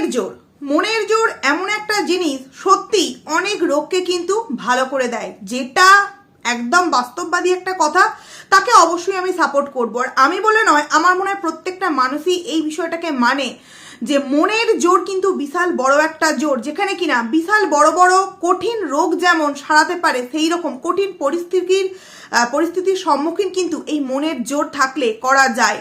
মনের জোর। মনের জোর এমন একটা জিনিস সত্যি অনেক রোগকে কিন্তু ভালো করে দেয়। যেটা একদম বাস্তববাদী একটা কথা, তাকে অবশ্যই আমি সাপোর্ট করব। আর আমি বলে নয়, আমার মনে হয় প্রত্যেকটা মানুষই এই বিষয়টাকে মানে যে মনের জোর কিন্তু বিশাল বড় একটা জোর। যেখানে কিনা বিশাল বড় বড় কঠিন রোগ যেমন সারাতে পারে সেই রকম কঠিন পরিস্থিতির পরিস্থিতির সম্মুখীন কিন্তু এই মনের জোর থাকলে করা যায়।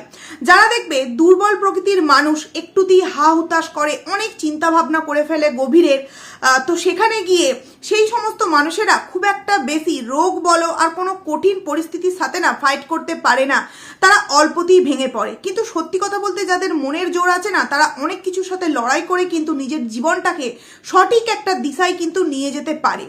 যারা দেখবে দুর্বল প্রকৃতির মানুষ একটুতেই হা হুতাশ করে, অনেক চিন্তা ভাবনা করে ফেলে গভীরের তো সেখানে গিয়ে সেই সমস্ত মানুষেরা খুব একটা বেশি রোগ বলো আর কোনো কঠিন পরিস্থিতির সাথে না ফাইট করতে পারে না। তারা অল্পতেই ভেঙে পড়ে। কিন্তু সত্যি কথা বলতে যাদের মনের জোর আছে না, তারা অনেক কিছুর সাথে লড়াই করে কিন্তু নিজের জীবনটাকে সঠিক একটা দিশায় কিন্তু নিয়ে যেতে পারে।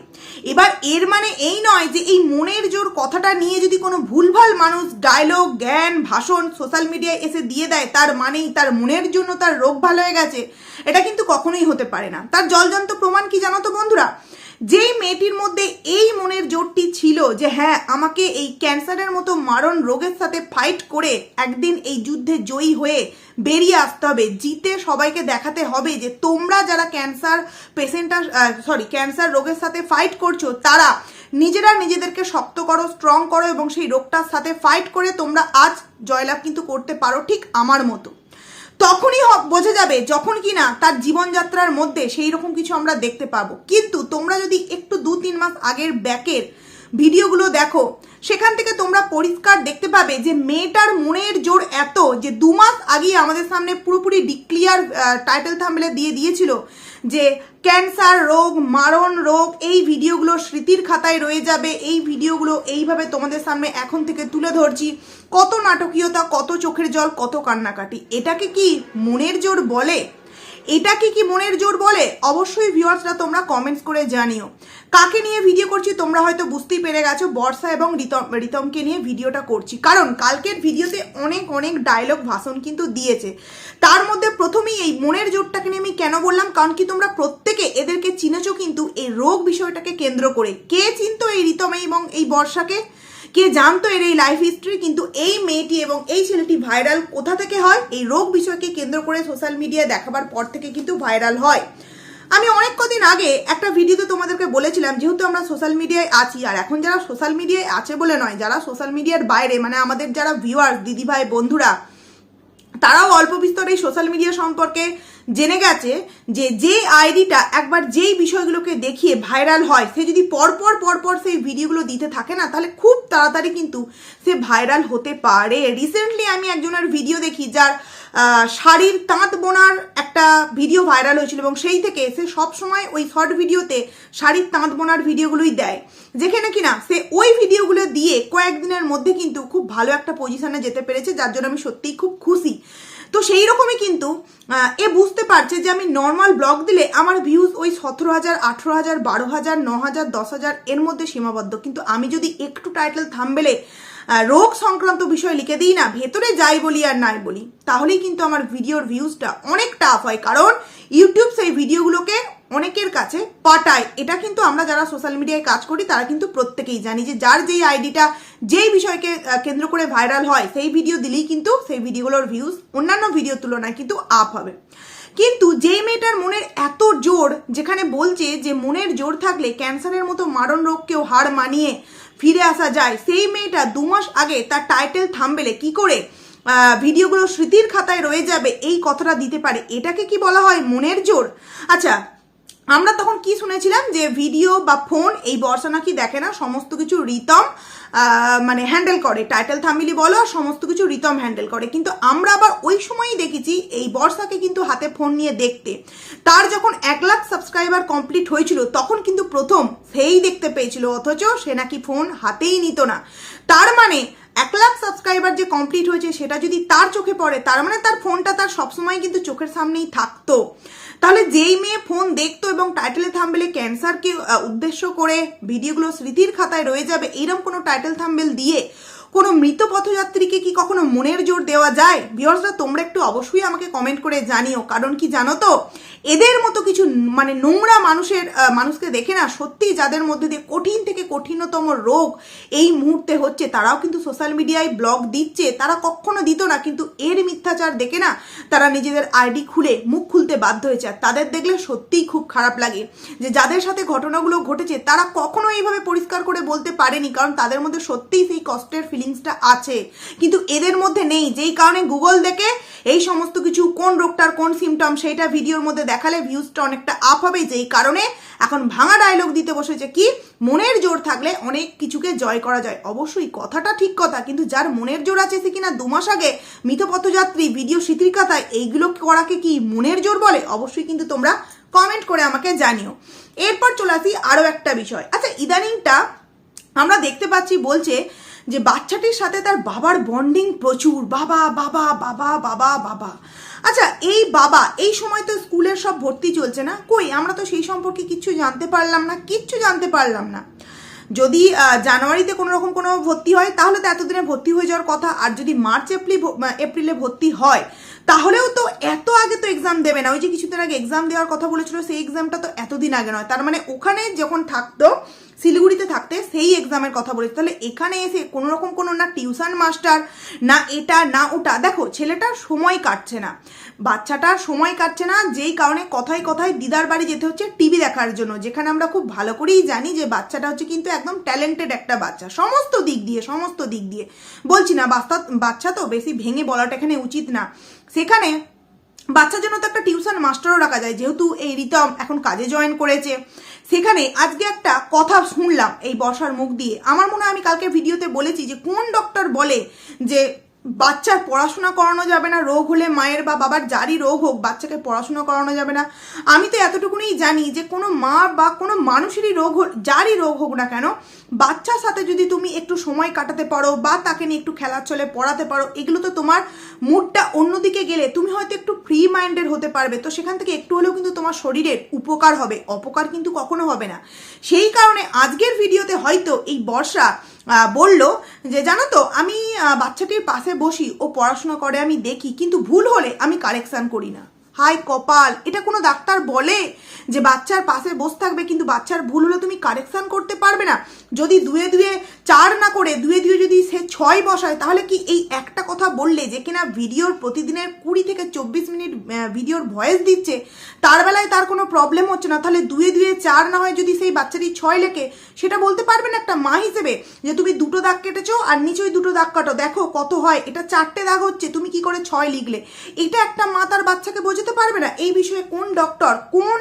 এবার এর মানে এই নয় যে এই মনের জোর কথাটা নিয়ে যদি কোনো ভুলভাল মানুষ ডায়লগ জ্ঞান, ভাষণ সোশ্যাল মিডিয়ায় এসে দিয়ে দেয়, তার মানেই তার মনের জন্য তার রোগ ভালো হয়ে গেছে, এটা কিন্তু কখনোই হতে পারে না। তার জলজন্ত প্রমাণ কি জানো তো বন্ধুরা? যেই মেয়েটির মধ্যে এই মনের জোরটি ছিল যে হ্যাঁ আমাকে এই ক্যান্সারের মতো মারণ রোগের সাথে ফাইট করে একদিন এই যুদ্ধে জয়ী হয়ে বেরিয়ে আসতে হবে, জিতে সবাইকে দেখাতে হবে যে, তোমরা যারা ক্যান্সার পেশেন্টার সরি ক্যান্সার রোগের সাথে ফাইট করছ, তারা নিজেরা নিজেদেরকে শক্ত করো স্ট্রং করো এবং সেই রোগটার সাথে ফাইট করে তোমরা আজ জয়লাভ কিন্তু করতে পারো ঠিক আমার মতো। তখনই বোঝা যাবে যখন কি না তার জীবনযাত্রার মধ্যে সেই রকম কিছু আমরা দেখতে পাবো। কিন্তু তোমরা যদি একটু দু তিন মাস আগের ব্যাকের ভিডিওগুলো দেখো, সেখান থেকে তোমরা পরিষ্কার দেখতে পাবে যে মেয়েটার মনের জোর এত যে দু মাস আগেই আমাদের সামনে পুরোপুরি ডিক্লিয়ার টাইটেল থাম্বলে দিয়ে দিয়েছিল যে ক্যান্সার রোগ, মারণ রোগ, এই ভিডিওগুলো স্মৃতির খাতায় রয়ে যাবে। এই ভিডিওগুলো এইভাবে তোমাদের সামনে এখন থেকে তুলে ধরছি। কত নাটকীয়তা, কত চোখের জল, কত কান্নাকাটি। এটাকে কি মনের জোর বলে? এটাকে কি মনের জোর বলে? অবশ্যই ভিউয়ার্সরা তোমরা কমেন্টস করে জানিও। কাকে নিয়ে ভিডিও করছি তোমরা হয়তো বুঝতেই পেরে গেছো, বর্ষা এবং রিতম, রিতমকে নিয়ে ভিডিওটা করছি। কারণ কালকের ভিডিওতে অনেক অনেক ডায়লগ ভাষণ কিন্তু দিয়েছে। তার মধ্যে প্রথমেই এই মনের জোরটাকে নিয়ে আমি কেন বললাম? কারণ কি তোমরা প্রত্যেকে এদেরকে চিনেছো কিন্তু এই রোগ বিষয়টাকে কেন্দ্র করে। কে চিনতো এই রিতম এবং এই বর্ষাকে? কে জানতো এর এই লাইফ হিস্ট্রি কিন্তু এই মেয়েটি এবং এই ছেলেটি ভাইরাল কোথা থেকে হয়? এই রোগ বিষয়কে কেন্দ্র করে সোশ্যাল মিডিয়ায় দেখাবার পর থেকে কিন্তু ভাইরাল হয়। আমি অনেক কদিন আগে একটা ভিডিওতে তোমাদেরকে বলেছিলাম, যেহেতু আমরা সোশ্যাল মিডিয়ায় আছি, আর এখন যারা সোশ্যাল মিডিয়ায় আছে বলে নয়, যারা সোশ্যাল মিডিয়ার বাইরে মানে আমাদের যারা ভিউয়ার দিদিভাই, বন্ধুরা তারাও অল্প বিস্তর এই সোশ্যাল মিডিয়া সম্পর্কে জেনে গেছে যে যে আইডিটা একবার যেই বিষয়গুলোকে দেখিয়ে ভাইরাল হয়, সে যদি পরপর পরপর সেই ভিডিওগুলো দিতে থাকে না, তাহলে খুব তাড়াতাড়ি কিন্তু সে ভাইরাল হতে পারে। রিসেন্টলি আমি একজনের ভিডিও দেখি যার শাড়ির তাঁত বোনার একটা ভিডিও ভাইরাল হয়েছিল এবং সেই থেকে সে সবসময় ওই শর্ট ভিডিওতে শাড়ির তাঁত বোনার ভিডিওগুলোই দেয়। যেখানে কিনা সে ওই ভিডিওগুলো দিয়ে কয়েকদিনের মধ্যে কিন্তু খুব ভালো একটা পজিশনে যেতে পেরেছে, যার জন্য আমি সত্যিই খুব খুশি। তো সেই রকমই কিন্তু এ বুঝতে পারছে যে আমি নর্মাল ব্লগ দিলে আমার ভিউজ ওই সতেরো হাজার, আঠেরো হাজার, বারো হাজার, ন হাজার, দশ হাজার এর মধ্যে সীমাবদ্ধ। কিন্তু আমি যদি একটু টাইটেল থামবেলে রোগ সংক্রান্ত বিষয় লিখে দিই না, ভেতরে যাই বলি আর নাই বলি। তাহলেই কিন্তু আমার ভিডিওর ভিউজটা অনেক টাফ হয়, কারণ ইউটিউব সেই ভিডিওগুলোকে অনেকের কাছে পাঠায়। এটা কিন্তু আমরা যারা সোশ্যাল মিডিয়ায় কাজ করি, তারা কিন্তু প্রত্যেকেই জানি যে যার যেই আইডিটা যেই বিষয়কে কেন্দ্র করে ভাইরাল হয়, সেই ভিডিও দিলেই কিন্তু সেই ভিডিওগুলোর ভিউজ অন্যান্য ভিডিওর তুলনায় কিন্তু আপ হবে। কিন্তু যেই মেয়েটার মনের এত জোর, যেখানে বলছে যে মনের জোর থাকলে ক্যান্সারের মতো মারণ রোগকেও হার মানিয়ে ফিরে আসা যায়। সেই মেয়েটা দু মাস আগে তার টাইটেল থামবেলে কি করে ভিডিওগুলো স্মৃতির খাতায় রয়ে যাবে, এই কথাটা দিতে পারে। এটাকে কি বলা হয় মনের জোর? আচ্ছা আমরা তখন কি শুনেছিলাম যে ভিডিও বা ফোন এই বর্ষা নাকি দেখে না, সমস্ত কিছু রিতম মানে হ্যান্ডেল করে। টাইটেল থামিলি বলো আর সমস্ত কিছু রিতম হ্যান্ডেল করে। কিন্তু আমরা আবার ওই সময়ই দেখেছি এই বর্ষাকে কিন্তু হাতে ফোন নিয়ে দেখতে। তার যখন এক লাখ সাবস্ক্রাইবার কমপ্লিট হয়েছিল, তখন কিন্তু প্রথম সেই দেখতে পেয়েছিল, অথচ সে নাকি ফোন হাতেই নিত না। তার মানে এক লাখ সাবস্ক্রাইবার যে কমপ্লিট হয়েছে, সেটা যদি তার চোখে পড়ে, তার মানে তার ফোনটা তার সবসময় কিন্তু চোখের সামনেই থাকতো। তাহলে যেই মেয়ে ফোন দেখতো এবং টাইটেলে থাম্বেলে ক্যান্সারকে উদ্দেশ্য করে ভিডিওগুলো স্মৃতির খাতায় রয়ে যাবে এইরকম কোনো টাইটেল থাম্বেল দিয়ে কোনো মৃত পথযাত্রীকে কি কখনো মনের জোর দেওয়া যায়? ভিওর্সরা তোমরা একটু অবশ্যই আমাকে কমেন্ট করে জানিও। কারণ কি জানো তো, এদের মতো কিছু মানে নোংরা মানুষের মানুষকে দেখে না সত্যি যাদের মধ্যে দিয়ে কঠিন থেকে কঠিনতম রোগ এই মুহূর্তে হচ্ছে, তারাও কিন্তু সোশ্যাল মিডিয়ায় ব্লগ দিচ্ছে। তারা কখনো দিত না, কিন্তু এর মিথ্যাচার দেখে না, তারা নিজেদের আইডি খুলে মুখ খুলতে বাধ্য হয়েছে। আর তাদের দেখলে সত্যিই খুব খারাপ লাগে যে, যাদের সাথে ঘটনাগুলো ঘটেছে, তারা কখনো এইভাবে পরিষ্কার করে বলতে পারেনি, কারণ তাদের মধ্যে সত্যিই সেই কষ্টের ফিলিংসটা আছে। কিন্তু এদের মধ্যে নেই। যেই কারণে গুগল দেখে এই সমস্ত কিছু, কোন রোগটার কোন সিমটম সেইটা ভিডিওর মধ্যে দেখালে ভিউজটা অনেকটা আপ হবে। যেই কারণে এখন ভাঙা ডায়লগ দিতে বসেছে কি, মনের জোর থাকলে অনেক কিছুকে জয় করা যায়। অবশ্যই কথাটা ঠিক কথা, কিন্তু যার মনের জোর আছে সে কিনা দু মাস আগে মৃতপথযাত্রী ভিডিও স্মৃতির এইগুলো করাকে কি মনের জোর বলে? অবশ্যই কিন্তু তোমরা কমেন্ট করে আমাকে জানিও। এরপর চলে আসি আরও একটা বিষয়। আচ্ছা ইদানিংটা আমরা দেখতে পাচ্ছি বলছে যে বাচ্চাটির সাথে তার বাবার বন্ডিং প্রচুর। বাবা বাবা বাবা বাবা বাবা। আচ্ছা এই বাবা, এই সময় তো স্কুলের সব ভর্তি চলছে না? কই? আমরা তো সেই সম্পর্কে কিচ্ছু জানতে পারলাম না, কিচ্ছু জানতে পারলাম না। যদি জানুয়ারিতে কোনো রকম কোনো ভর্তি হয়, তাহলে তো এতদিনে ভর্তি হয়ে যাওয়ার কথা। আর যদি মার্চ, এপ্রিল এপ্রিলে ভর্তি হয়, তাহলেও তো এত আগে তো এক্সাম দেবে না। ওই যে কিছুদিন আগে এক্সাম দেওয়ার কথা বলেছিল, সেই এক্সামটা তো এতদিন আগে নয়। তার মানে ওখানে যখন থাকতো শিলিগুড়িতে থাকতে সেই এক্সামের কথা বলেছে। তাহলে এখানে এসে কোনো রকম কোনো না টিউশন মাস্টার না এটা, না ওটা, দেখো ছেলেটার সময় কাটছে না। বাচ্চাটার সময় কাটছে না, যেই কারণে কথায় কথায় দিদার বাড়ি যেতে হচ্ছে টিভি দেখার জন্য, যেখানে আমরা খুব ভালো করেই জানি যে বাচ্চাটা হচ্ছে কিন্তু একদম ট্যালেন্টেড একটা বাচ্চা। সমস্ত দিক দিয়ে, সমস্ত দিক দিয়ে। বলছি না বাচ্চা বাচ্চা তো বেশি ভেঙে বলাটা এখানে উচিত না। সেখানে বাচ্চার জন্য তো একটা টিউশন মাস্টারও রাখা যায়, যেহেতু এই রিতম এখন কাজে জয়েন করেছে। সেখানে আজকে একটা কথা শুনলাম এই বসার মুখ দিয়ে। আমার মনে হয় আমি কালকে ভিডিওতে বলেছি যে কোন ডক্টর বলে যে বাচ্চার পড়াশোনা করানো যাবে না, রোগ হলে মায়ের বা বাবার যারই রোগ হোক, বাচ্চাকে পড়াশোনা করানো যাবে না। আমি তো এতটুকুনি জানি যে কোনো মা বা কোনো মানুষেরই রোগ যারই রোগ হোক না কেন, বাচ্চার সাথে যদি তুমি একটু সময় কাটাতে পারো বা তাকে নিয়ে একটু খেলার চলে পড়াতে পারো, এগুলো তো তোমার মুডটা অন্যদিকে গেলে তুমি হয়তো একটু ফ্রি মাইন্ডের হতে পারবে। তো সেখান থেকে একটু হলেও কিন্তু তোমার শরীরের উপকার হবে, অপকার কিন্তু কখনো হবে না। সেই কারণে আজকের ভিডিওতে হয়তো এই বর্ষা বলল যে, জানো তো, আমি বাচ্চাটির পাশে বসি, ও পড়াশোনা করে, আমি দেখি, কিন্তু ভুল হলে আমি কারেকশান করি না। হাই কপাল। এটা কোনো ডাক্তার বলে যে বাচ্চার পাশে বসে থাকবে, কিন্তু বাচ্চার ভুল হলে তুমি কারেকশান করতে পারবে না। যদি দুয়ে দুয়ে চার না করে, দুয়ে দুয়ে যদি সে ছয় বসায়, তাহলে কি এই একটা কথা বললে যে কিনা ভিডিওর প্রতিদিনের কুড়ি থেকে চব্বিশ মিনিট ভিডিওর ভয়েস দিচ্ছে, তার বেলায় তার কোনো প্রবলেম হচ্ছে না। তাহলে দুয়ে দুয়ে চার না হয় যদি সেই বাচ্চাটি ছয় লেখে, সেটা বলতে পারবে না একটা মা হিসেবে যে তুমি দুটো দাগ কেটেছো আর নিচেই দুটো দাগ কাটো। দেখো কত হয়, এটা চারটে দাগ হচ্ছে, তুমি কি করে ছয় লিখলে? এটা একটা মা তার বাচ্চাকে বোঝাতে পারবে না এই বিষয়ে কোন ডক্টর কোন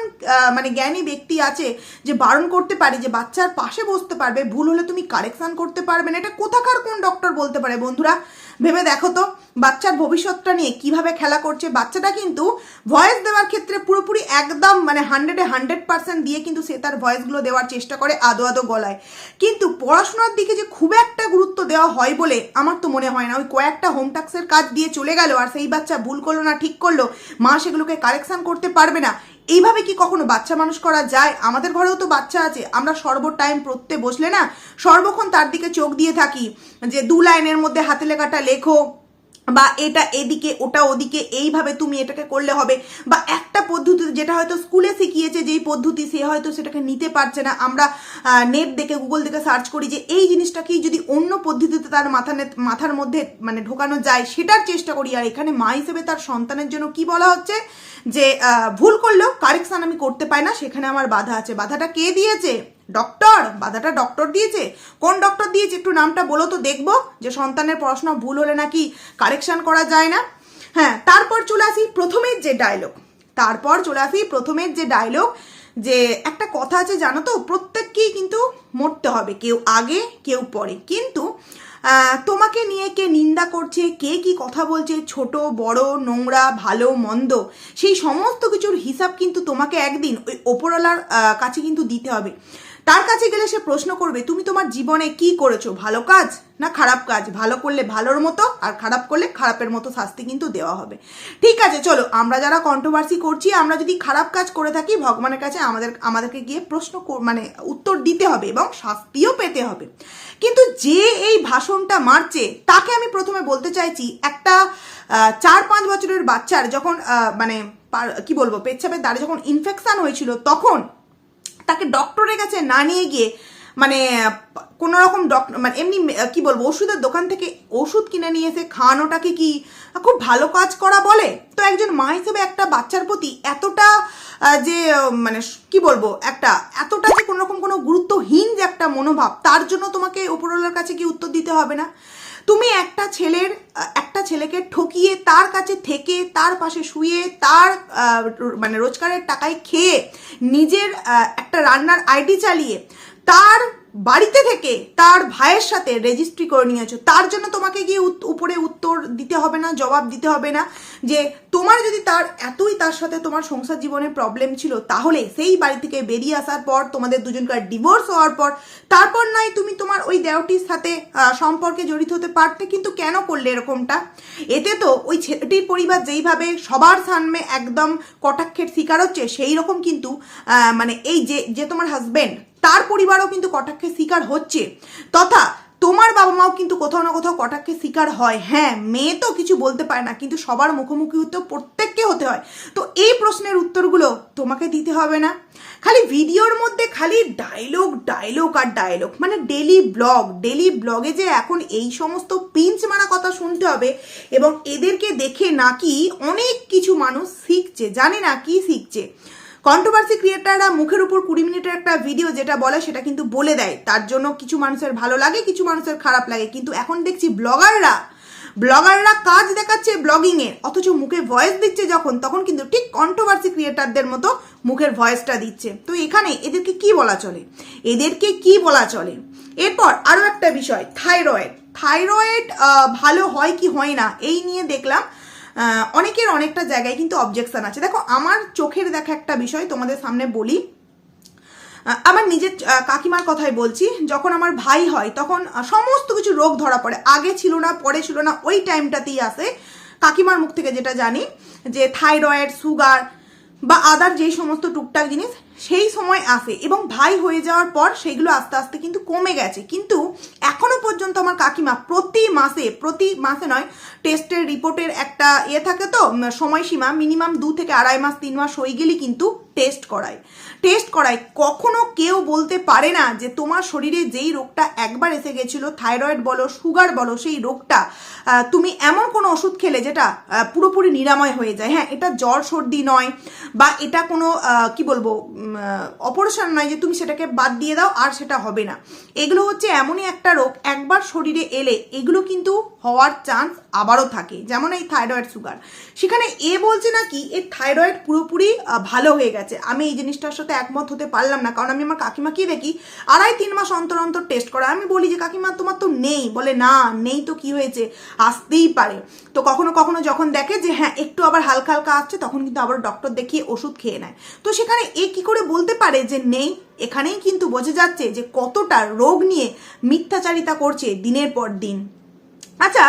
মানে জ্ঞানী ব্যক্তি আছে যে বারণ করতে পারে, যে বাচ্চার পাশে বসতে পারবে, ভুল হলে তুমি কারেকশান করতে পারবে না, এটা কোথাকার কোন ডক্টর বলতে পারে বন্ধুরা? ভেবে দেখো তো, বাচ্চার ভবিষ্যৎটা নিয়ে কীভাবে খেলা করছে। বাচ্চাটা কিন্তু ভয়েস দেওয়ার ক্ষেত্রে পুরোপুরি একদম মানে হান্ড্রেডে হান্ড্রেড পার্সেন্ট দিয়ে কিন্তু সে তার ভয়েসগুলো দেওয়ার চেষ্টা করে আদো আদো গলায়। কিন্তু পড়াশোনার দিকে যে খুব একটা গুরুত্ব দেওয়া হয় বলে আমার তো মনে হয় না। ওই কয়েকটা হোম টাক্সের কাজ দিয়ে চলে গেল আর সেই বাচ্চা ভুল করল না, ঠিক করল, মা সেগুলোকে কারেকশান করতে পারবে না। এইভাবে কি কখনো বাচ্চা মানুষ করা যায়? আমাদের ঘরেও তো বাচ্চা আছে। আমরা সর্ব টাইম পড়তে বসলে না, সর্বক্ষণ তার দিকে চোখ দিয়ে থাকি। যে দু লাইনের মধ্যে হাতে লেখাটা লেখো বা এটা এদিকে, ওটা ওদিকে, এইভাবে তুমি এটাকে করলে হবে। বা একটা পদ্ধতি যেটা হয়তো স্কুলে শিখিয়েছে, যেই পদ্ধতি সে হয়তো সেটাকে নিতে পারছে না। আমরা নেট দেখে গুগল দেখে সার্চ করি যে এই জিনিসটাকেই যদি অন্য পদ্ধতিতে তার মাথা মাথার মধ্যে মানে ঢোকানো যায়, সেটার চেষ্টা করি। আর এখানে মা হিসেবে তার সন্তানের জন্য কি বলা হচ্ছে? যে ভুল করলেও কারেকশন আমি করতে পাই না, সেখানে আমার বাধা আছে। বাধাটা কে দিয়েছে? ডক্টর, বাধাটা ডক্টর দিয়েছে। কোন ডক্টর দিয়েছে? একটু নামটা বলো তো, দেখব। যে সন্তানের পড়াশোনা ভুল হলে নাকি কারেকশন করা যায় না। হ্যাঁ তারপর চলে আসি প্রথমের যে ডায়লগ তারপর চলে আসি প্রথমের যে ডায়লগ যে একটা কথা আছে, জানো তো? প্রত্যেককেই কিন্তু মরতে হবে, কেউ আগে, কেউ পরে। কিন্তু তোমাকে নিয়ে কে নিন্দা করছে, কে কি কথা বলছে, ছোট, বড়, নোংরা, ভালো, মন্দ, সেই সমস্ত কিছুর হিসাব কিন্তু তোমাকে একদিন ওই ওপরওয়ালার কাছে কিন্তু দিতে হবে। তার কাছে গেলে সে প্রশ্ন করবে, তুমি তোমার জীবনে কি করেছ? ভালো কাজ না খারাপ কাজ? ভালো করলে ভালোর মতো আর খারাপ করলে খারাপের মতো শাস্তি কিন্তু দেওয়া হবে। ঠিক আছে, চলো, আমরা যারা কন্ট্রোভার্সি করছি, আমরা যদি খারাপ কাজ করে থাকি, ভগবানের কাছে আমাদের, আমাদেরকে গিয়ে প্রশ্ন মানে উত্তর দিতে হবে এবং শাস্তিও পেতে হবে। কিন্তু যে এই ভাষণটা মারছে, তাকে আমি প্রথমে বলতে চাইছি, একটা চার পাঁচ বছরের বাচ্চার যখন মানে কি বলব, পেচ্ছাপের দ্বারে যখন ইনফেকশান হয়েছিল, তখন তাকে ডক্টরের কাছে না নিয়ে গিয়ে মানে কোনো রকম ডক্টর মানে এমনি, কি বলব, ওষুধের দোকান থেকে ওষুধ কিনে নিয়ে এসে খাওয়ানোটাকে কি খুব ভালো কাজ করা বলে? তো একজন মা হিসেবে একটা বাচ্চার প্রতি এতটা যে মানে কি বলব, একটা, এতটা যে কোনো রকম কোনো গুরুত্বহীন যে একটা মনোভাব, তার জন্য তোমাকে উপরওয়ালার কাছে কি উত্তর দিতে হবে না? তুমি একটা ছেলের, একটা ছেলেকে ঠকিয়ে তার কাছে থেকে তার পাশে শুয়ে তার মানে রোজগারের টাকায় খেয়ে নিজের একটা রান্নার আইডি চালিয়ে তার বাড়িতে থেকে তার ভাইয়ের সাথে রেজিস্ট্রি করে নিয়েছো। তার জন্য তোমাকে গিয়ে উপরে উত্তর দিতে হবে না, জবাব দিতে হবে না যে তোমার যদি তার, এতই তার সাথে তোমার সংসার জীবনে প্রবলেম ছিল, তাহলে সেই বাড়ি থেকে বেরিয়ে আসার পর, তোমাদের দুজনকার ডিভোর্স হওয়ার পর, তারপর নয় তুমি তোমার ওই দেওটির সাথে সম্পর্কে জড়িত হতে পারতে, কিন্তু কেন করলে এরকমটা? এতে তো ওই ছেলেটির পরিবার যেইভাবে সবার সামনে একদম কটাক্ষের শিকার হচ্ছে সেই রকম কিন্তু মানে এই যে যে তোমার হাজবেন্ড তার পরিবারও কিন্তু কটাক্ষের শিকার হচ্ছে। তথা তোমার বাবা মাও কিন্তু কোথাও না কোথাও কটাক্ষের শিকার হয়। হ্যাঁ মেয়ে তো কিছু বলতে পারে না, কিন্তু সবার মুখোমুখি উত্তর প্রত্যেককে হতে হয়। তো এই প্রশ্নের উত্তরগুলো তোমাকে দিতে হবে না। খালি ভিডিওর মধ্যে খালি ডায়লগ ডায়লগ আর ডায়লগ মানে ডেলি ব্লগ ডেলি ব্লগে যে এখন এই সমস্ত পিঞ্চ মারা কথা শুনতে হবে এবং এদেরকে দেখে নাকি অনেক কিছু মানুষ শিখছে, জানে না কি শিখছে। কন্ট্রোভার্সি ক্রিয়েটাররা মুখের উপর কুড়ি মিনিটের একটা ভিডিও যেটা বলে, সেটা কিন্তু বলে দেয়। তার জন্য কিছু মানুষের ভালো লাগে, কিছু মানুষের খারাপ লাগে। কিন্তু এখন দেখছি ব্লগাররা ব্লগাররা কাজ দেখাচ্ছে ব্লগিং এ অথচ মুখে ভয়েস দিচ্ছে যখন, তখন কিন্তু ঠিক কন্ট্রোভার্সি ক্রিয়েটারদের মতো মুখের ভয়েসটা দিচ্ছে। তো এখানে এদেরকে কি বলা চলে? এদেরকে কি বলা চলে? এরপর আরও একটা বিষয় থাইরয়েড থাইরয়েড ভালো হয় কি হয় না, এই নিয়ে দেখলাম। অনেকের অনেকটা জায়গায় কিন্তু অবজেকশন আছে। দেখো, আমার চোখের দেখা একটা বিষয় তোমাদের সামনে বলি। আমার নিজের কাকিমার কথাই বলছি, যখন আমার ভাই হয়, তখন সমস্ত কিছু রোগ ধরা পড়ে। আগে ছিল না, পরে ছিল না, ওই টাইমটাতেই আসে। কাকিমার মুখ থেকে যেটা জানি, যে থাইরয়েড সুগার বা আদার যেই সমস্ত টুকটাক জিনিস সেই সময় আসে এবং ভাই হয়ে যাওয়ার পর সেইগুলো আস্তে আস্তে কিন্তু কমে গেছে। কিন্তু এখনও পর্যন্ত আমার কাকিমা প্রতি মাসে প্রতি মাসে নয় টেস্টের রিপোর্টের একটা ইয়ে থাকে তো সময়সীমা মিনিমাম দু থেকে আড়াই মাস, তিন মাস হয়ে গেলে কিন্তু টেস্ট করায়। টেস্ট করায়। কখনো কেউ বলতে পারে না যে তোমার শরীরে যেই রোগটা একবার এসে গেছিল থাইরয়েড বলো সুগার বলো, সেই রোগটা তুমি এমন কোনো ওষুধ খেলে যেটা পুরোপুরি নিরাময় হয়ে যায়। হ্যাঁ এটা জ্বর সর্দি নয় বা এটা কোনো কি বলব অপারেশন নয় যে তুমি সেটাকে বাদ দিয়ে দাও আর সেটা হবে না। এগুলো হচ্ছে এমনই একটা রোগ, একবার শরীরে এলে, এগুলো কিন্তু হওয়ার চান্স আবারও থাকে, যেমন এই থাইরয়েড সুগার। সেখানে এ বলছে নাকি এই থাইরয়েড পুরোপুরি ভালো হয়ে গেছে। আমি এই জিনিসটার সাথে একমত হতে পারলাম না, কারণ আমি আমার কাকিমাকেই দেখি, আড়াই তিন মাস অন্তর অন্তর টেস্ট করা। আমি বলি যে, কাকিমা, তোমার তো নেই। বলে, না, নেই তো কি হয়েছে? আসতেই পারে। তো কখনো কখনো যখন দেখে যে হ্যাঁ একটু আবার হালকা হালকা আসছে, তখন কিন্তু আবার ডক্টর দেখিয়ে ওষুধ খেয়ে নেয়। তো সেখানে এ কি করে বলতে পারে যে, নেই? এখানেই কিন্তু বোঝা যাচ্ছে যে, কতটা রোগ নিয়ে মিথ্যাচারিতা করছে দিনের পর দিন। আচ্ছা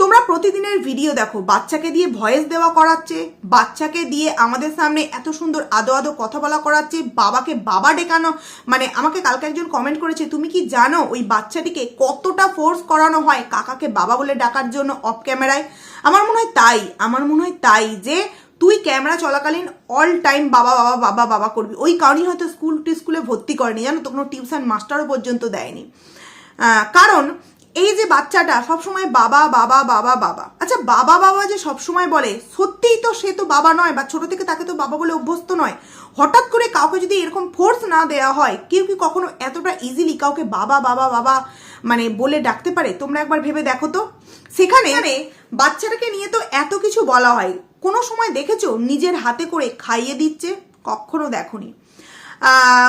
তোমরা প্রতিদিনের ভিডিও দেখো, বাচ্চাকে দিয়ে ভয়েস দেওয়া করাচ্ছে, বাচ্চাকে দিয়ে আমাদের সামনে এত সুন্দর আদো আদো কথা বলা করাচ্ছে, বাবাকে বাবা ডেকানো মানে আমাকে কালকে একজন কমেন্ট করেছে, তুমি কি জানো ওই বাচ্চাটিকে কতটা ফোর্স করানো হয় কাকাকে বাবা বলে ডাকার জন্য অফ ক্যামেরায় আমার মনে হয় তাই, আমার মনে হয় তাই যে তুই ক্যামেরা চলাকালীন অল টাইম বাবা বাবা বাবা বাবা করবি। ওই কারণেই হয়তো স্কুল স্কুলে ভর্তি করেনি। জানো তো কোনো টিউশন মাস্টারও পর্যন্ত দেয়নি। কারণ এই যে বাচ্চাটা সবসময় বাবা বাবা বাবা বাবা। আচ্ছা বাবা বাবা যে সবসময় বলে সত্যিই তো সে তো বাবা নয় বা ছোট থেকে তাকে তো বাবা বলে অভ্যস্ত নয়। হঠাৎ করে কাউকে যদি এরকম ফোর্স না দেওয়া হয় কেউ কি কখনো এতটা ইজিলি কাউকে বাবা বাবা বাবা মানে বলে ডাকতে পারে? তোমরা একবার ভেবে দেখো তো। সেখানে বাচ্চাটাকে নিয়ে তো এত কিছু বলা হয়। কোনো সময় দেখেছ? নিজের হাতে করে খাইয়ে দিচ্ছে? কখনো আহ,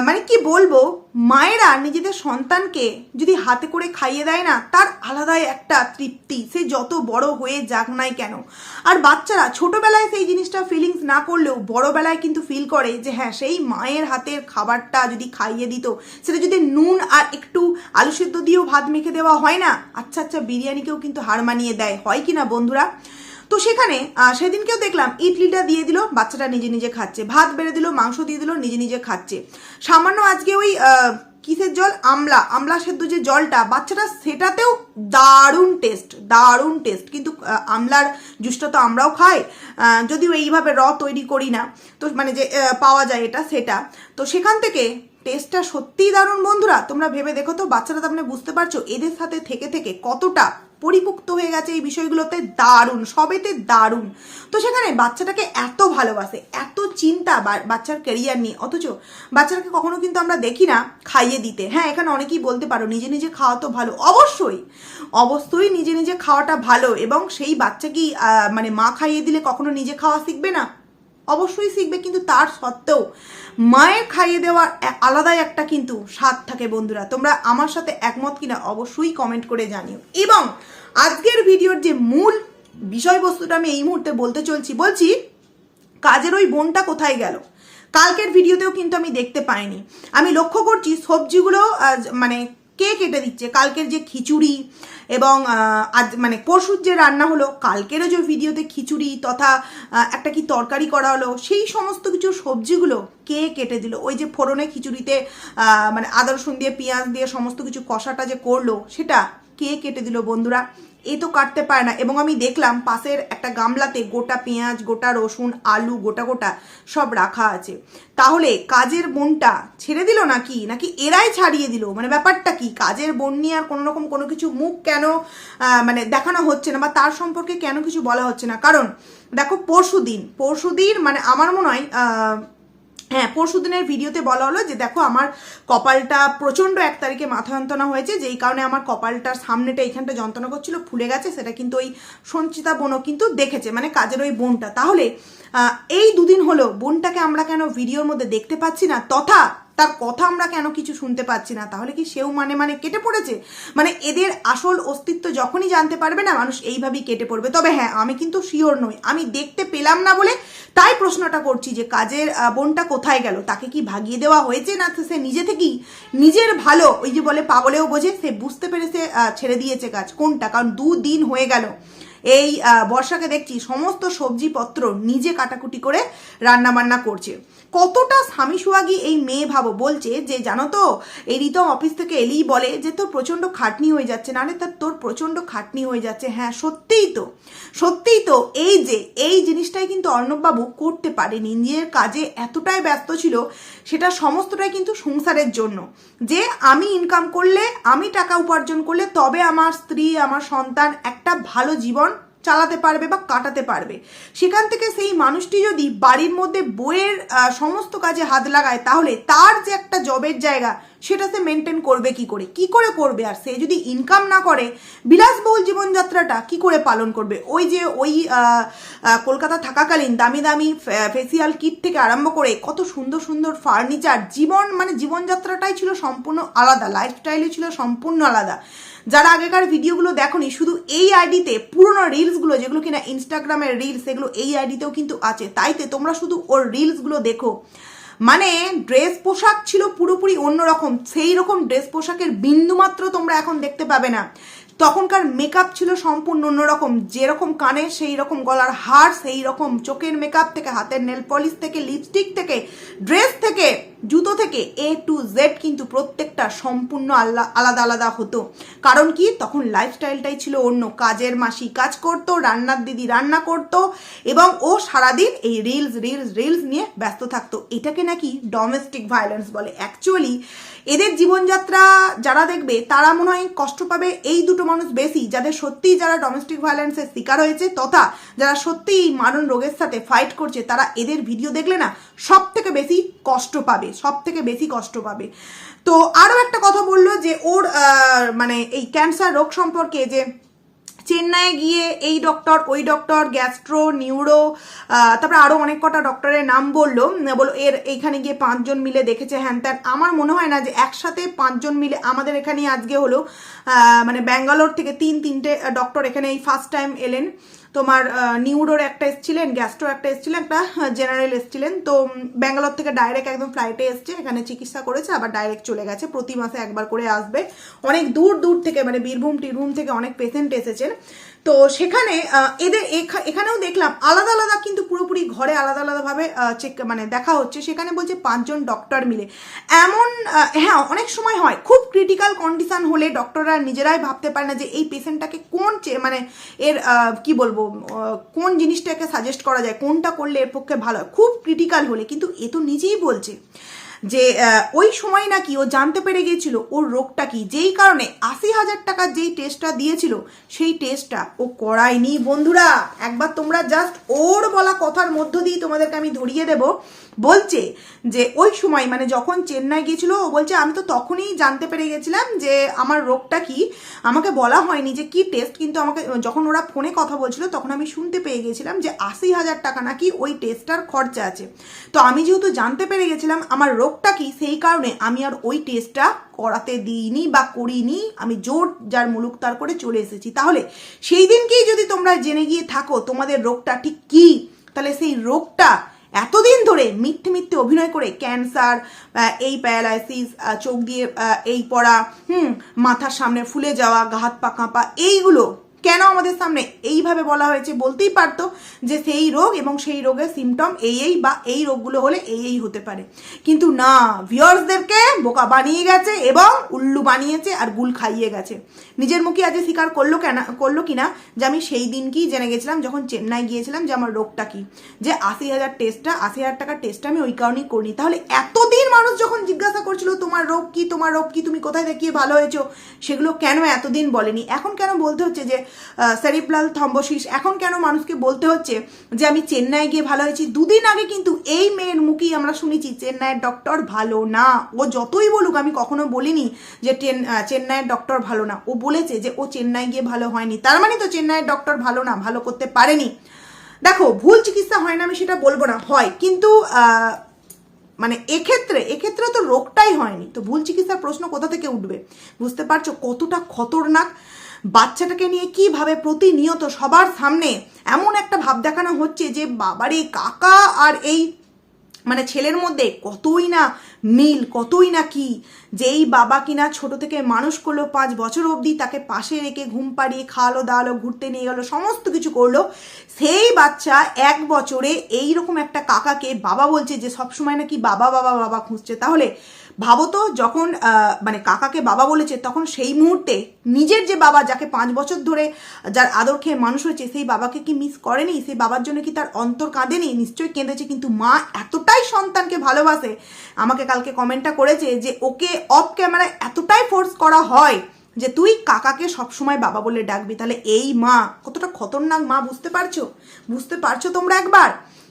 মানে কি বলব, মায়েরা নিজেদের সন্তানকে যদি হাতে করে খাইয়ে দেয় না, তার আলাদাই একটা তৃপ্তি। সে যত বড় হয়ে যাক নাই কেন। আর বাচ্চারা ছোটবেলায় সেই জিনিসটা ফিলিংস না করলেও বড়বেলায় কিন্তু ফিল করে যে হ্যাঁ সেই মায়ের হাতের খাবারটা যদি খাইয়ে দিত, সেটা যদি নুন আর একটু আলু সেদ্ধ দিয়েও ভাত মেখে দেওয়া হয় না আচ্ছা আচ্ছা বিরিয়ানিকেও কিন্তু হার মানিয়ে দেয়। হয় কি না বন্ধুরা? তো সেখানে সেদিনকেও দেখলাম ইডলিটা দিয়ে দিল, বাচ্চাটা নিজে নিজে খাচ্ছে। ভাত বেড়ে দিল, মাংস দিয়ে দিল, নিজে নিজে খাচ্ছে। সামান্য আজকে ওই কিসের জল? আমলা। আমলা সেদ্ধ যে জলটা, বাচ্চাটা সেটাতেও দারুণ টেস্ট দারুণ টেস্ট কিন্তু আমলার জুসটা তো আমরাও খাই। যদিও এইভাবে র তৈরি করি না। তো মানে যে পাওয়া যায় এটা, সেটা। তো সেখান থেকে টেস্টটা সত্যিই দারুণ বন্ধুরা। তোমরা ভেবে দেখো তো, বাচ্চারা তার মানে বুঝতে পারছ, এদের সাথে থেকে থেকে কতটা পরিপুক্ত হয়ে গেছে এই বিষয়গুলোতে দারুণ, সবেতে দারুণ। তো সেখানে বাচ্চাটাকে এত ভালোবাসে, এত চিন্তা বাচ্চার ক্যারিয়ার নিয়ে। অথচ বাচ্চাটাকে কখনো কিন্তু আমরা দেখি না খাইয়ে দিতে। হ্যাঁ এখানে অনেকেই বলতে পারো, নিজে নিজে খাওয়া তো ভালো। অবশ্যই অবশ্যই নিজে নিজে খাওয়াটা ভালো এবং সেই বাচ্চা কি মানে মা খাইয়ে দিলে কখনো নিজে খাওয়া শিখবে না। অবশ্যই শিখবে, কিন্তু তার সত্ত্বেও মায়ের খাইয়ে দেওয়ার আলাদাই একটা কিন্তু স্বাদ থাকে বন্ধুরা। তোমরা আমার সাথে একমত কিনা অবশ্যই কমেন্ট করে জানিও। এবং আজকের ভিডিওর যে মূল বিষয়বস্তুটা আমি এই মুহূর্তে বলতে চলছি, বলছি কাজের ওই বোনটা কোথায় গেল? কালকের ভিডিওতেও কিন্তু আমি দেখতে পাইনি। আমি লক্ষ্য করছি সবজিগুলো মানে কে কেটে দিচ্ছে? কালকের যে খিচুড়ি এবং আজ মানে পরশুর যে রান্না হলো, কালকেরও যে ভিডিওতে খিচুড়ি তথা একটা কি তরকারি করা হলো, সেই সমস্ত কিছু সবজিগুলো কে কেটে দিল? ওই যে ফোড়নে খিচুড়িতে মানে আদা রসুন দিয়ে, পেঁয়াজ দিয়ে সমস্ত কিছু কষাটা যে করল, সেটা কে কেটে দিল বন্ধুরা? এ তো কাটতে পারে না। এবং আমি দেখলাম পাশের একটা গামলাতে গোটা পেঁয়াজ, গোটা রসুন, আলু, গোটা গোটা সব রাখা আছে। তাহলে কাজের বোনটা ছেড়ে দিল নাকি? নাকি এরাই ছাড়িয়ে দিল? মানে ব্যাপারটা কি? কাজের বোন নিয়ে আর কোনো রকম কোনো কিছু মুখ কেন মানে দেখানো হচ্ছে না বা তার সম্পর্কে কেন কিছু বলা হচ্ছে না? কারণ দেখো পরশু দিন পরশু দিন মানে আমার মনে হয় হ্যাঁ পরশু দিনের ভিডিওতে বলা হলো যে দেখো আমার কপালটা প্রচণ্ড এক তারিখে মাথা যন্ত্রণা হয়েছে, যেই কারণে আমার কপালটার সামনেটা এইখানটা যন্ত্রণা করছিল ফুলে গেছে, সেটা কিন্তু ওই সঞ্চিতা বোনও কিন্তু দেখেছে মানে কাজের ওই বোনটা। তাহলে এই দুদিন হলো বোনটাকে আমরা কেন ভিডিওর মধ্যে দেখতে পাচ্ছি না, তথা তার কথা আমরা কেন কিছু শুনতে পাচ্ছি না? তাহলে কি সেও মানে মানে কেটে পড়েছে? মানে এদের আসল অস্তিত্ব যখনই জানতে পারবে না, মানুষ এইভাবেই কেটে পড়বে। তবে হ্যাঁ আমি কিন্তু শিওর নই। আমি দেখতে পেলাম না বলে তাই প্রশ্নটা করছি যে কাজের বোনটা কোথায় গেল? তাকে কি ভাগিয়ে দেওয়া হয়েছে না সে নিজে থেকেই? নিজের ভালো, ওই যে বলে পাগলেও বোঝে, সে বুঝতে পেরেছে ছেড়ে দিয়েছে কাজ। কোনটা? কারণ দুদিন হয়ে গেল। এই বর্ষাকে দেখছি সমস্ত সবজিপত্র নিজে কাটাকুটি করে রান্না বান্না করছে। কতটা স্বামী সুহাগী এই মেয়ে ভাবো বলছে যে, জানো তো, এই রিতম অফিস থেকে এলেই বলে যে, তোর প্রচণ্ড খাটনি হয়ে যাচ্ছে। না রে তার, তোর প্রচণ্ড খাটনি হয়ে যাচ্ছে। হ্যাঁ সত্যিই তো সত্যিই তো, এই যে, এই জিনিসটাই কিন্তু অর্ণববাবু করতে পারেনি। নিজের কাজে এতটাই ব্যস্ত ছিল, সেটা সমস্তটাই কিন্তু সংসারের জন্য। যে, আমি ইনকাম করলে, আমি টাকা উপার্জন করলে, তবে আমার স্ত্রী, আমার সন্তান একটা ভালো জীবন চালাতে পারবে বা কাটাতে পারবে। সেখান থেকে সেই মানুষটি যদি বাড়ির মধ্যে বইয়ের সমস্ত কাজে হাত লাগায়, তাহলে তার যে একটা জবের জায়গা সেটা সে মেনটেন করবে কি করে? কি করে করবে? আর সে যদি ইনকাম না করে, বিলাসবহুল জীবনযাত্রাটা কি করে পালন করবে? ওই যে ওই কলকাতা থাকাকালীন দামি দামি ফেসিয়াল কিট থেকে আরম্ভ করে কত সুন্দর সুন্দর ফার্নিচার জীবন মানে জীবনযাত্রাটাই ছিল সম্পূর্ণ আলাদা লাইফস্টাইলই ছিল সম্পূর্ণ আলাদা। যারা আগেকার ভিডিওগুলো দেখোনি, শুধু এই আইডিতে, পুরোনো রিলসগুলো যেগুলো কিনা ইনস্টাগ্রামের রিলস সেগুলো এই আইডিতেও কিন্তু আছে। তাইতে তোমরা শুধু ওর রিলসগুলো দেখো। মানে ড্রেস পোশাক ছিল পুরোপুরি অন্যরকম সেই রকম ড্রেস পোশাকের বিন্দুমাত্র তোমরা এখন দেখতে পাবে না। তখনকার মেকআপ ছিল সম্পূর্ণ অন্যরকম, যেরকম কানে সেই রকম গলার হার সেই রকম চোখের মেকআপ থেকে, হাতের নেল পলিশ থেকে লিপস্টিক থেকে ড্রেস থেকে। জুতো থেকে এ টু জেড কিন্তু প্রত্যেকটা সম্পূর্ণ আল্লা- আলাদা আলাদা হতো। কারণ কি? তখন লাইফস্টাইলটাই ছিল অন্য। কাজের মাসি কাজ করতো, রান্নার দিদি রান্না করতো এবং ও সারাদিন এই রিলস রিলস রিলস নিয়ে ব্যস্ত থাকতো। এটাকে নাকি ডোমেস্টিক ভায়োলেন্স বলে। অ্যাকচুয়ালি এদের জীবনযাত্রা যারা দেখবে, তারা মনে হয় কষ্ট পাবে এই দুটো মানুষ বেশি। যাদের সত্যিই যারা ডোমেস্টিক ভায়োলেন্সের শিকার হয়েছে তথা যারা সত্যিই মারণ রোগের সাথে ফাইট করছে, তারা এদের ভিডিও দেখলে না সব থেকে বেশি কষ্ট পাবে। সব থেকে বেশি কষ্ট পাবে। তো আরও একটা কথা বলল যে ওর মানে এই ক্যান্সার রোগ সম্পর্কে যে চেন্নাইয়ে গিয়ে এই ডক্টর ওই ডক্টর গ্যাস্ট্রো নিউরো তারপরে আরও অনেক কটা ডক্টরের নাম বলল। বলল, এর এইখানে গিয়ে পাঁচজন মিলে দেখেছে হ্যান ত্যান। আমার মনে হয় না যে একসাথে পাঁচজন মিলে, আমাদের এখানে আজকে হলো মানে ব্যাঙ্গালোর থেকে তিন, তিনটে ডক্টর এখানে এই ফার্স্ট টাইম এলেন। তোমার নিউরোর একটা এসছিলেন, গ্যাস্ট্রো একটা এসছিলেন, একটা জেনারেল এসছিলেন। তো ব্যাঙ্গালোর থেকে ডাইরেক্ট একদম ফ্লাইটে এসছে, এখানে চিকিৎসা করেছে, আবার ডাইরেক্ট চলে গেছে। প্রতি মাসে একবার করে আসবে। অনেক দূর দূর থেকে মানে বীরভূম, টিরভূম থেকে অনেক পেশেন্ট এসেছেন। তো সেখানে এদের এখা- এখানেও দেখলাম আলাদা আলাদা কিন্তু পুরোপুরি ঘরে আলাদা আলাদাভাবে চেক মানে দেখা হচ্ছে। সেখানে বলছে পাঁচজন ডক্টর মিলে। এমন হ্যাঁ অনেক সময় হয়। খুব ক্রিটিক্যাল কন্ডিশন হলে ডক্টররা নিজেরাই ভাবতে পারে না যে এই পেশেন্টটাকে কোন মানে এর কি বলব কোন জিনিসটাকে সাজেস্ট করা যায়, কোনটা করলে এর পক্ষে ভালো হয়। খুব ক্রিটিক্যাল হলে। কিন্তু এ তো নিজেই বলছে। যে ওই সময় নাকি ও জানতে পেরে গিয়েছিল ওর রোগটা কি? যেই কারণে আশি হাজার টাকার যেই টেস্টটা দিয়েছিল, সেই টেস্টটা ও করায়নি। বন্ধুরা, একবার তোমরা জাস্ট ওর বলা কথার মধ্য দিয়ে তোমাদেরকে আমি ধরিয়ে দেব। বলছে যে, ওই সময় মানে যখন চেন্নাই গিয়েছিল, ও বলছে, আমি তো তখনই জানতে পেরে গেছিলাম যে, আমার রোগটা কি? আমাকে বলা হয়নি যে, কি টেস্ট কিন্তু আমাকে, যখন ওরা ফোনে কথা বলছিল, তখন আমি শুনতে পেয়ে গেছিলাম যে, আশি হাজার টাকা নাকি ওই টেস্টটার খরচা আছে। তো আমি যেহেতু জানতে পেরে গেছিলাম আমার রোগটা কি, সেই কারণে আমি আর ওই টেস্টটা করাতে দিইনি বা করিনি। আমি জোর যার মুলুক তার করে চলে এসেছি। তাহলে, সেই দিনকেই যদি তোমরা জেনে গিয়ে থাকো তোমাদের রোগটা ঠিক কি, তাহলে সেই রোগটা এতদিন ধরে মিথ্যে মিথ্যে অভিনয় করে ক্যান্সার এই প্যারালাইসিস চোখ দিয়ে এই পড়া, হুম, মাথার সামনে ফুলে যাওয়া ঘাত পা কাঁপা, এইগুলো কেন আমাদের সামনে এইভাবে বলা হয়েছে বলতেই পারতো যে সেই রোগ এবং সেই রোগের সিমটম এই এই বা এই রোগগুলো হলে এই এই হতে পারে। কিন্তু না ভিউয়ার্সদেরকে বোকা বানিয়ে গেছে এবং উল্লু বানিয়েছে আর গুল খাইয়ে গেছে। নিজের মুখে আজ স্বীকার করল কেন, করল কিনা যে আমি সেই দিনকেই জেনে গেছিলাম যখন চেন্নাই গিয়েছিলাম যে আমার রোগটা কি। যে আশি হাজার টেস্টটা আশি হাজার টাকার টেস্টটা আমি ওই কারণেই করিনি। তাহলে এতদিন মানুষ যখন জিজ্ঞাসা করছিল, তোমার রোগ কি, তোমার রোগ কি, তুমি কোথায় দেখিয়ে ভালো হয়েছো? সেগুলো কেন এতদিন বলেনি? এখন কেন বলতে হচ্ছে যে সেরিপ্লাল থম্বোসিস এখন কেন মানুষকে বলতে হচ্ছে যে আমি চেন্নাই গিয়ে ভালো হয়েছি? দুদিন আগে কিন্তু এই মেয়ের মুখেই আমরা শুনেছি, চেন্নাইয়ের ডক্টর ভালো না। ও যতই বলুক, আমি কখনো বলিনি যে চেন্নাইয়ের ডক্টর ভালো না। ও বলেছে যে ও চেন্নাই গিয়ে ভালো হয়নি। তার মানে তো চেন্নাইয়ের ডক্টর ভালো না, ভালো করতে পারেনি। দেখো, ভুল চিকিৎসা হয় না, আমি সেটা বলব না, হয়। কিন্তু মানে এক্ষেত্রে এক্ষেত্রে তো রোগটাই হয়নি। তো ভুল চিকিৎসার প্রশ্ন কোথা থেকে উঠবে? বুঝতে পারছ কতটা খতরনাক? বাচ্চাটাকে নিয়ে কীভাবে প্রতিনিয়ত সবার সামনে এমন একটা ভাব দেখানো হচ্ছে যে, বাবারে, কাকা আর এই মানে ছেলের মধ্যে কতই না মিল, কতই না কি যেই বাবা কিনা ছোট থেকে মানুষ করল, পাঁচ বছর অবধি তাকে পাশে রেখে ঘুম পাড়িয়ে খাওয়ালো, দাওয়ালো, ঘুরতে নিয়ে গেলো, সমস্ত কিছু করল। সেই বাচ্চা এক বছরে এই রকম একটা কাকাকে বাবা বলছে যে, সবসময় নাকি বাবা বাবা বাবা খুঁজছে। তাহলে ভাবো তো যখন মানে কাকাকে বাবা বলেছে, তখন সেই মুহূর্তে নিজের যে বাবা, যাকে পাঁচ বছর ধরে যার আদর খেয়ে মানুষ হয়েছে, সেই বাবাকে কি মিস করেনি? সেই বাবার জন্য কি তার অন্তর কাঁদেনি? নিশ্চয়ই কেঁদেছে, কিন্তু মা এতটাই সন্তানকে ভালোবাসে, আমাকে কালকে কমেন্টটা করেছে যে ওকে অফ ক্যামেরায় এতটাই ফোর্স করা হয় যে তুই কাকাকে সবসময় বাবা বলে ডাকবি। তাহলে এই মা, কতটা খতরনাক মা, বুঝতে পারছ? বুঝতে পারছ তোমরা একবার?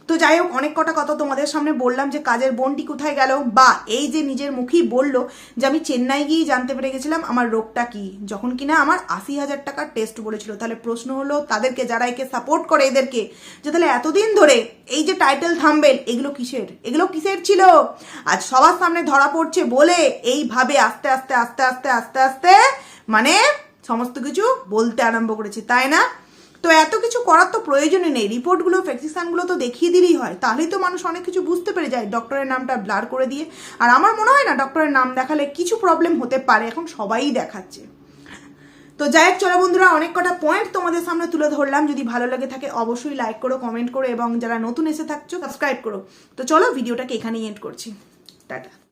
তো যাই হোক, অনেক কটা কথা তোমাদের সামনে বললাম যে কাজের বোনটি কোথায় গেল, বা এই যে নিজের মুখেই বলল যে আমি চেন্নাই গিয়ে জানতে পেরে গেছিলাম আমার রোগটা কি। যখন কিনা আমার আশি হাজার টাকার টেস্ট বলেছিল, তাহলে প্রশ্ন হলো তাদেরকে, যারা একে সাপোর্ট করে এদেরকে, যে তাহলে এতদিন ধরে এই যে টাইটেল থাম্বেল এগুলো কিসের? এগুলো কিসের ছিল? আজ সবার সামনে ধরা পড়ছে বলে এইভাবে আস্তে আস্তে আস্তে আস্তে আস্তে আস্তে মানে সমস্ত কিছু বলতে আরম্ভ করেছে, তাই না? তো এত কিছু করার তো প্রয়োজনই নেই। রিপোর্টগুলো, প্রেসক্রিপশনগুলো তো দেখিয়ে দিলেই হয়। তাহলেই তো মানুষ অনেক কিছু বুঝতে পেরে যায় ডক্টরের নামটা ব্লার করে দিয়ে। আর আমার মনে হয় না ডক্টরের নাম দেখালে কিছু প্রবলেম হতে পারে। এখন সবাই দেখাচ্ছে। তো যাই হোক, চলো বন্ধুরা, অনেক কটা পয়েন্ট তোমাদের সামনে তুলে ধরলাম। যদি ভালো লাগে থাকে অবশ্যই লাইক করো কমেন্ট করো এবং যারা নতুন এসে থাকছো সাবস্ক্রাইব করো। তো চলো ভিডিওটাকে এখানেই এন্ড করছি। টাটা।